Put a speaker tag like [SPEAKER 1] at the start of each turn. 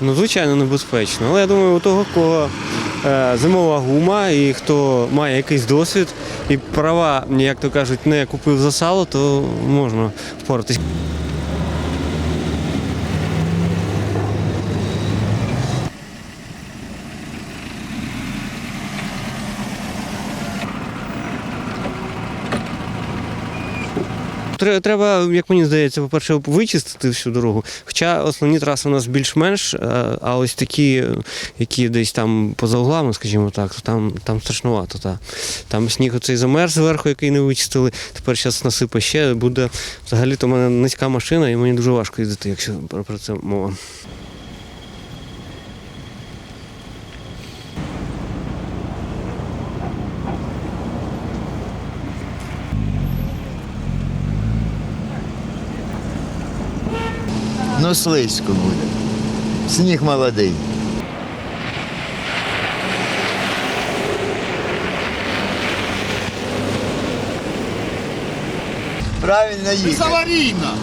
[SPEAKER 1] Ну, звичайно, небезпечно. Але я думаю, у того, кого е, зимова гума і хто має якийсь досвід і права, як то кажуть, не купив за сало, то можна впоратись. Треба, як мені здається, по-перше, вичистити всю дорогу. Хоча основні траси у нас більш-менш, е, а ось такі, які десь там поза углами, скажімо так, то там, там страшнувато. Та. Там сніг оцей замерз зверху, який не вичистили. Тепер зараз насипа ще. Буде взагалі-то в мене низька машина, і мені дуже важко їздити, якщо про це мова.
[SPEAKER 2] Ну, слизько буде. Сніг молодий. Правильно їхати.
[SPEAKER 3] Аварійна.